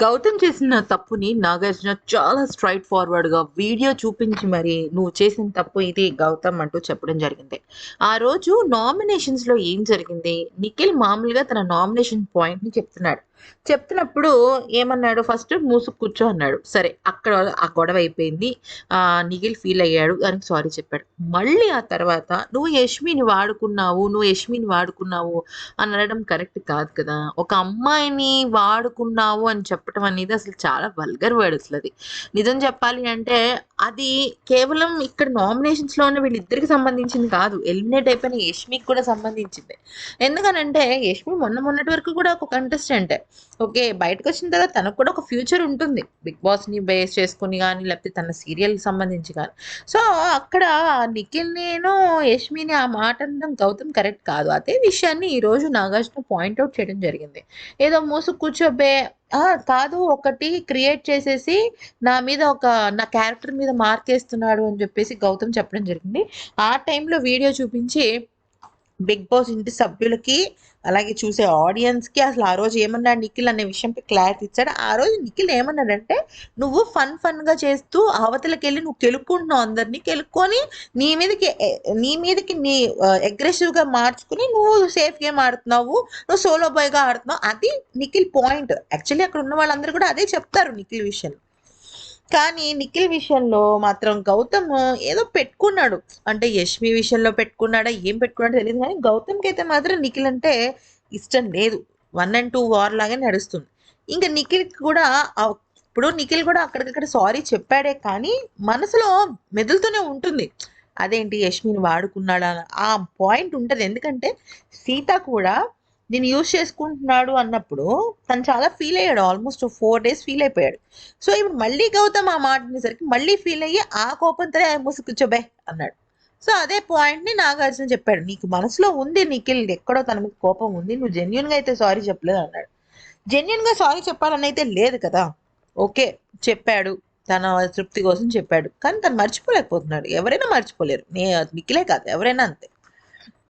గౌతమ్ చేసిన తప్పుని నాగార్జున చాలా స్ట్రైట్ ఫార్వర్డ్గా వీడియో చూపించి మరి నువ్వు చేసిన తప్పు ఇది గౌతమ్ అంటూ చెప్పడం జరిగింది. ఆ రోజు నామినేషన్స్లో ఏం జరిగింది? నిఖిల్ మామూలుగా తన నామినేషన్ పాయింట్ని చెప్తున్నాడు. చెప్తున్నప్పుడు ఏమన్నాడు? ఫస్ట్ మూసుకు కూర్చో అన్నాడు. సరే అక్కడ ఆ గొడవ అయిపోయింది. ఆ నిఖిల్ ఫీల్ అయ్యాడు దానికి సారీ చెప్పాడు. మళ్ళీ ఆ తర్వాత నువ్వు యష్మిని వాడుకున్నావు నువ్వు యష్మిని వాడుకున్నావు అని అనడం కరెక్ట్ కాదు కదా. ఒక అమ్మాయిని వాడుకున్నావు అని చెప్పడం అనేది అసలు చాలా వల్గర్ వర్డ్ అసలు అది. నిజం చెప్పాలి అంటే అది కేవలం ఇక్కడ నామినేషన్స్లో ఉన్న వీళ్ళిద్దరికి సంబంధించింది కాదు. ఎలిమినేట్ అయిపోయిన యష్మికి కూడా సంబంధించింది. ఎందుకనంటే యష్మి మొన్న మొన్నటి వరకు కూడా ఒక కంటెస్టెంట్ ఓకే బయటకు వచ్చిన తర్వాత తనకు కూడా ఒక ఫ్యూచర్ ఉంటుంది. బిగ్ బాస్ని బేస్ చేసుకుని కానీ లేకపోతే తన సీరియల్ సంబంధించి కానీ సో అక్కడ నిఖిల్ నేను యష్మిని ఆ మాట అనడం గౌతమ్ కరెక్ట్ కాదు. అదే విషయాన్ని ఈ రోజు నాగార్జున పాయింట్అవుట్ చేయడం జరిగింది. ఏదో మూసు కూర్చోబే కాదు ఒకటి క్రియేట్ చేసేసి నా మీద ఒక నా క్యారెక్టర్ మీద మార్క్ వేస్తున్నాడు అని చెప్పేసి గౌతమ్ చెప్పడం జరిగింది. ఆ టైంలో వీడియో చూపించి బిగ్ బాస్ ఇంటి సభ్యులకి అలాగే చూసే ఆడియన్స్కి అసలు ఆ రోజు ఏమన్నాడు నిఖిల్ అనే విషయంపై క్లారిటీ ఇచ్చాడు. ఆ రోజు నిఖిల్ ఏమన్నాడంటే నువ్వు ఫన్ ఫన్గా చేస్తూ అవతలకి వెళ్ళి నువ్వు కెలుక్కుంటున్నావు అందరినీ కెలుక్కొని నీ మీదకి నీ మీదకి నీ అగ్రెసివ్గా మార్చుకుని నువ్వు సేఫ్ గేమ్ ఆడుతున్నావు నువ్వు సోలో బాయ్గా ఆడుతున్నావు. అది నిఖిల్ పాయింట్. యాక్చువల్లీ అక్కడ ఉన్న వాళ్ళందరూ కూడా అదే చెప్తారు నిఖిల్ విషయం కానీ నిఖిల్ విషయంలో మాత్రం గౌతమ్ ఏదో పెట్టుకున్నాడు. అంటే యష్మి విషయంలో పెట్టుకున్నాడా? ఏం పెట్టుకున్నాడో తెలియదు కానీ గౌతమ్కి అయితే మాత్రం నిఖిల్ అంటే ఇష్టం లేదు. వన్ అండ్ టూ వార్ లాగే నడుస్తుంది. ఇంకా నిఖిల్కి కూడా ఇప్పుడు నిఖిల్ కూడా అక్కడికక్కడ సారీ చెప్పాడే కానీ మనసులో మెదులుతూనే ఉంటుంది. అదేంటి యష్మిని వాడుకున్నాడా? అని. ఆ పాయింట్ ఉంటుంది. ఎందుకంటే సీత కూడా దీన్ని యూజ్ చేసుకుంటున్నాడు అన్నప్పుడు తను చాలా ఫీల్ అయ్యాడు ఆల్మోస్ట్ ఫోర్ డేస్ ఫీల్ అయిపోయాడు. సో ఇప్పుడు మళ్ళీ గౌతమ్ ఆ మాట అనేసరికి మళ్ళీ ఫీల్ అయ్యి ఆ కోపంతో ముసుగు కూర్చోబే అన్నాడు. సో అదే పాయింట్ని నాగార్జున చెప్పాడు. నీకు మనసులో ఉంది నిఖిల్ ఎక్కడో తన మీద కోపం ఉంది నువ్వు జెన్యున్గా అయితే సారీ చెప్పలేదు అన్నాడు. జెన్యున్గా సారీ చెప్పాలని అయితే లేదు కదా. ఓకే చెప్పాడు. తన తృప్తి కోసం చెప్పాడు. కానీ తను మర్చిపోలేకపోతున్నాడు. ఎవరైనా మర్చిపోలేరు. నే నిఖిలే కాదు ఎవరైనా అంతే.